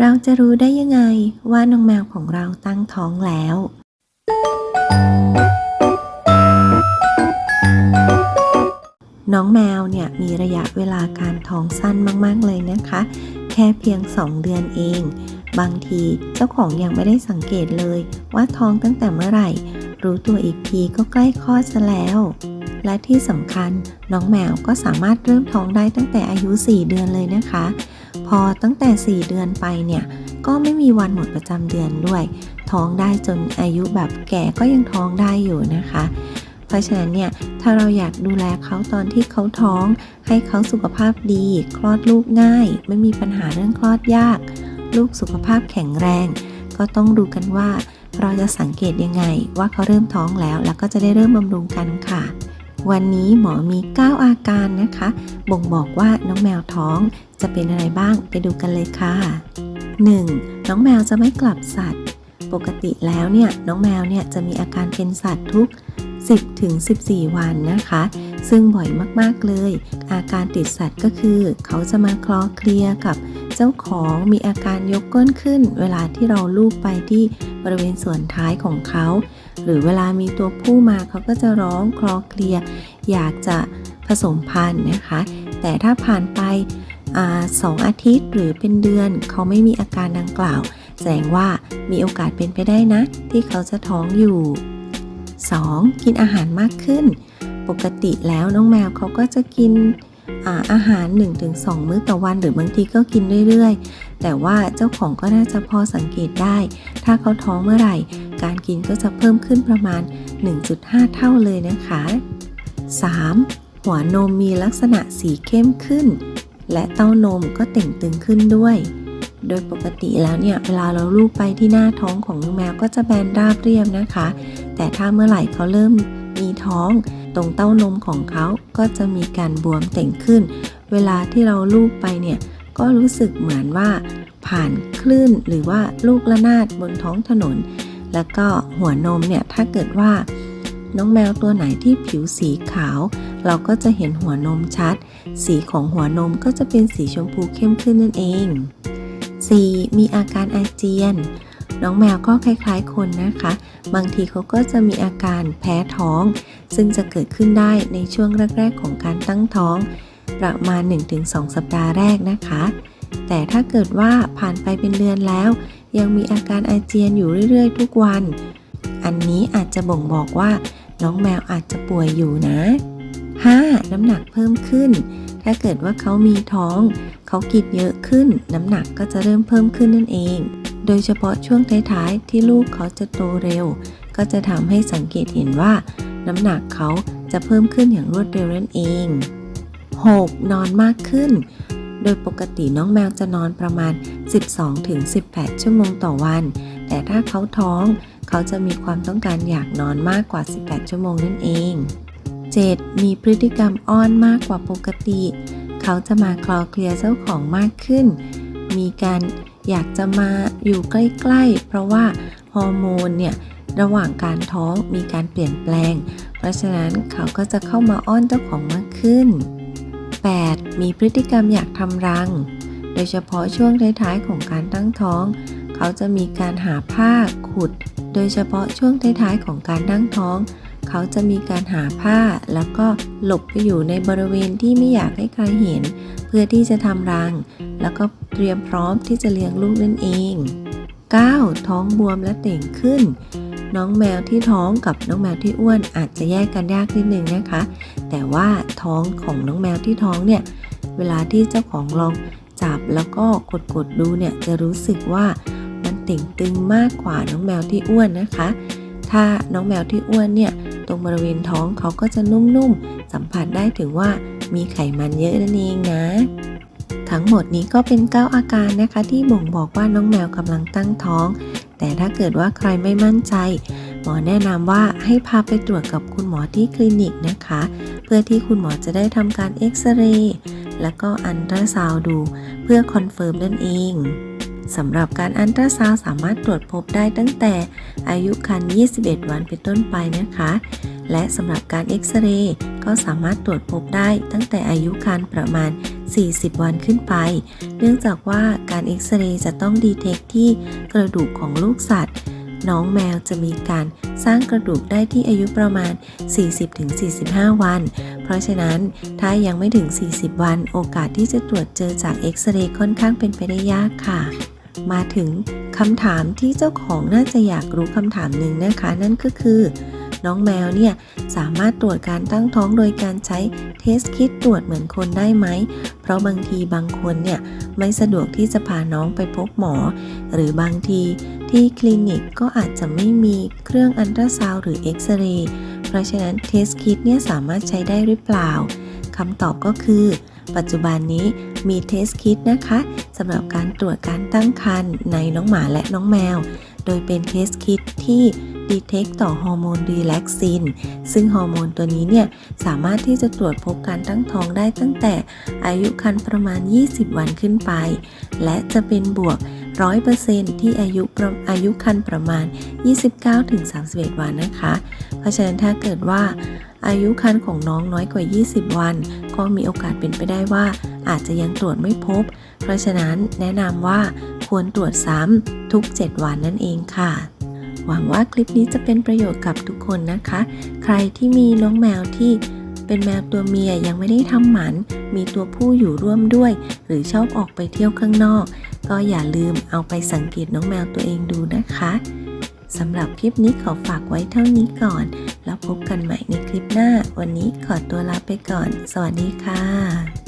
เราจะรู้ได้ยังไงว่าน้องแมวของเราตั้งท้องแล้ว น้องแมวเนี่ยมีระยะเวลาการท้องสั้นมากๆเลยนะคะ แค่เพียง 2 เดือนเอง บางทีเจ้าของยังไม่ได้สังเกตเลยว่าท้องตั้งแต่เมื่อไหร่ รู้ตัวอีกทีก็ใกล้คลอดซะแล้ว และที่สำคัญน้องแมวก็สามารถเริ่มท้องได้ตั้งแต่อายุ 4 เดือนเลยนะคะ พอตั้งแต่ 4 เดือนไปเนี่ย ก็ไม่มีวันหมดประจำเดือนด้วย ท้องได้จนอายุแบบแก่ก็ยังท้องได้อยู่นะคะ เพราะฉะนั้นเนี่ย ถ้าเราอยากดูแลเขาตอนที่เขาท้อง ให้เขาสุขภาพดี คลอดลูกง่าย ไม่มีปัญหาเรื่องคลอดยาก ลูกสุขภาพแข็งแรง ก็ต้องดูกันว่าเราจะสังเกตยังไงว่าเขาเริ่มท้องแล้ว แล้วก็จะได้เริ่มบำรุงกันค่ะ วันนี้หมอมี 9 อาการนะคะ บ่งบอกว่าน้องแมวท้องจะเป็นอะไรบ้างไปดูกันเลยค่ะ 1. น้องแมวจะไม่กลับสัตว์ ปกติแล้วเนี่ยน้องแมวเนี่ยจะมีอาการเป็นสัตว์ทุก 10ถึง14 วันนะคะ ซึ่งบ่อยมากๆเลย อาการติดสัตว์ก็คือ เขาจะมาคลอเคลียกับ เจ้าของมีอาการยกก้นขึ้น เวลาที่เราลูบไปที่บริเวณส่วนท้ายของเขา หรือเวลามีตัวผู้มาเขาก็จะร้องคลอเคลีย อยากจะผสมพันธุ์นะคะ แต่ถ้าผ่านไปอสองอาทิตย์หรือเป็นเดือน เขาไม่มีอาการดังกล่าว แสดงว่ามีโอกาสเป็นไปได้นะ ที่เขาจะท้องอยู่ 2. กินอาหารมากขึ้น ปกติแล้วน้องแมวเขาก็จะกิน อาอาหาร 1-2 มื้อต่อวัน หรือบางทีก็กินเรื่อยๆ แต่ว่าเจ้าของก็น่าจะพอสังเกตได้ ถ้าเขาท้องเมื่อไหร่ การกินก็จะเพิ่มขึ้นประมาณ 1.5 เท่าเลยนะคะ 3. หัวนมมีลักษณะสีเข้มขึ้น และเต้านมก็เต่งตึงขึ้นด้วย โดยปกติแล้วเนี่ย เวลาเราลูบไปที่หน้าท้องของน้องแมวก็จะแบนราบเรียบนะคะ แต่ถ้าเมื่อไหร่เขาเริ่มมีท้อง ตรงเต้านมของเขาก็จะมีการบวมเต่งขึ้น เวลาที่เราลูบไปเนี่ยก็รู้สึกเหมือนว่า ผ่านคลื่นหรือว่าลูกระนาดบนท้องถนน แล้วก็หัวนมเนี่ยถ้าเกิดว่า น้องแมวตัวไหนที่ผิวสีขาว เราก็จะเห็นหัวนมชัด สีของหัวนมก็จะเป็นสีชมพูเข้มขึ้นนั่นเอง 4. มีอาการอาเจียน น้องแมวก็คล้ายๆคนนะคะ บางทีเขาก็จะมีอาการแพ้ท้อง ซึ่งจะเกิดขึ้นได้ในช่วงแรก ๆ ของการตั้งท้อง ประมาณ 1-2 สัปดาห์แรกนะคะ แต่ถ้าเกิดว่าผ่านไปเป็นเดือนแล้ว ยังมีอาการอาเจียนอยู่เรื่อยๆ ทุกวัน อันนี้อาจจะบ่งบอกว่าน้องแมวอาจจะป่วยอยู่นะ 5. น้ำหนักเพิ่มขึ้น ถ้าเกิดว่าเขามีท้อง เขากินเยอะขึ้น น้ำหนักก็จะเริ่มเพิ่มขึ้นนั่นเอง โดยเฉพาะช่วงท้ายๆที่ลูกเขาจะโตเร็ว ก็จะทำให้สังเกตเห็นว่า น้ำหนักเขาจะเพิ่มขึ้นอย่างรวดเร็วนั่นเอง 6. นอนมากขึ้น โดยปกติน้องแมวจะนอนประมาณ 12-18 ชั่วโมงต่อวัน แต่ถ้าเขาท้องเขาจะมีความต้องการอยากนอนมากกว่า 18 ชั่วโมงนั่นเอง 7. มีพฤติกรรมอ้อนมากกว่าปกติ เขาจะมาคลอเคลียร์เจ้าของมากขึ้น มีการ อยากจะมาอยู่ใกล้ๆ เพราะว่าฮอร์โมนเนี่ยระหว่างการท้องมีการเปลี่ยนแปลง เพราะฉะนั้นเขาก็จะเข้ามาอ้อนเจ้าของมากขึ้น 8. มีพฤติกรรมอยากทำรัง โดยเฉพาะช่วงท้ายๆของการตั้งท้อง เขาจะมีการหาผ้าขุด โดยเฉพาะช่วงท้ายๆของการตั้งท้อง เขาจะมีการหาผ้าแล้วก็หลบไปอยู่ในบริเวณที่ไม่อยากให้ใครเห็น เพื่อที่จะทำรัง แล้วก็เตรียมพร้อมที่จะเลี้ยงลูกนั่นเอง 9. ท้องบวมและเต่งขึ้น น้องแมวที่ท้องกับน้องแมวที่อ้วนอาจจะแยกกันยากนิดนึงนะคะ แต่ว่าท้องของน้องแมวที่ท้องเนี่ย เวลาที่เจ้าของลองจับแล้วก็กดกดๆดูเนี่ยจะรู้สึกว่ามันเต่งตึงมากกว่าน้องแมวที่อ้วนนะคะ ถ้าน้องแมวที่อ้วนเนี่ย ตรงบริเวณท้องเขาก็จะนุ่มๆ สัมผัสได้ถึงว่ามีไขมันเยอะนั่นเองนะ ทั้งหมดนี้ก็เป็น 9 อาการนะคะที่บ่งบอกว่าน้องแมวกำลังตั้งท้อง แต่ถ้าเกิดว่าใครไม่มั่นใจ หมอแนะนำว่าให้พาไปตรวจกับคุณหมอที่คลินิกนะคะ เพื่อที่คุณหมอจะได้ทำการเอ็กซเรย์แล้วก็อันตราซาวด์ดูเพื่อคอนเฟิร์มนั่นเอง สำหรับการอันตราซาวสามารถตรวจพบได้ตั้งแต่อายุครรภ์21 วันเป็นต้นไปนะคะ และสำหรับการเอ็กซเรย์ก็สามารถตรวจพบได้ตั้งแต่อายุครรภ์ประมาณ 40 วันขึ้นไป เนื่องจากว่าการเอ็กซเรย์จะต้องดีเทคที่กระดูกของลูกสัตว์ น้องแมวจะมีการสร้างกระดูกได้ที่อายุประมาณ 40-45 วัน เพราะฉะนั้นถ้ายังไม่ถึง 40 วัน โอกาสที่จะตรวจเจอจากเอ็กซเรย์ค่อนข้างเป็นไปได้ยากค่ะ มาถึงคำถามที่เจ้าของน่าจะอยากรู้คำถามหนึ่งนะคะ นั่นก็คือ น้องแมวเนี่ยสามารถตรวจการตั้งท้องโดยการใช้เทสคิดตรวจเหมือนคนได้ไหม เพราะบางทีบางคนเนี่ยไม่สะดวกที่จะพาน้องไปพบหมอ หรือบางทีที่คลินิกก็อาจจะไม่มีเครื่องอันตราซาวหรือเอ็กซเรย์เพราะฉะนั้นเทสคิดเนี่ยสามารถใช้ได้หรือเปล่าคำตอบก็คือ ปัจจุบันนี้มีเทสคิดนะคะสำหรับการตรวจการตั้งครรภ์ในน้องหมาและน้องแมว โดยเป็นเทสคิดที่ดีเทคต่อฮอร์โมนรีแลกซิน ซึ่งฮอร์โมนตัวนี้เนี่ยสามารถที่จะตรวจพบการตั้งท้องได้ตั้งแต่อายุครรภ์ประมาณ 20 วันขึ้นไป และจะเป็นบวก 100%ที่อายุประอายุครรภ์ประมาณ 29-31 วันนะคะ เพราะฉะนั้นถ้าเกิดว่าอายุครรภ์ของน้องน้อยกว่า 20 วัน ก็มีโอกาสเป็นไปได้ว่า อาจจะยังตรวจไม่พบ เพราะฉะนั้นแนะนำว่าควรตรวจซ้ำทุก 7 วันนั่นเองค่ะ หวังว่าคลิปนี้จะเป็นประโยชน์กับทุกคนนะคะ ใครที่มีน้องแมวที่เป็นแมวตัวเมียยังไม่ได้ทำหมัน มีตัวผู้อยู่ร่วมด้วย หรือชอบออกไปเที่ยวข้างนอก ก็อย่าลืมเอาไปสังเกตน้องแมวตัวเองดูนะคะสำหรับคลิปนี้ขอฝากไว้เท่านี้ก่อน แล้วพบกันใหม่ในคลิปหน้า วันนี้ขอตัวลาไปก่อน สวัสดีค่ะ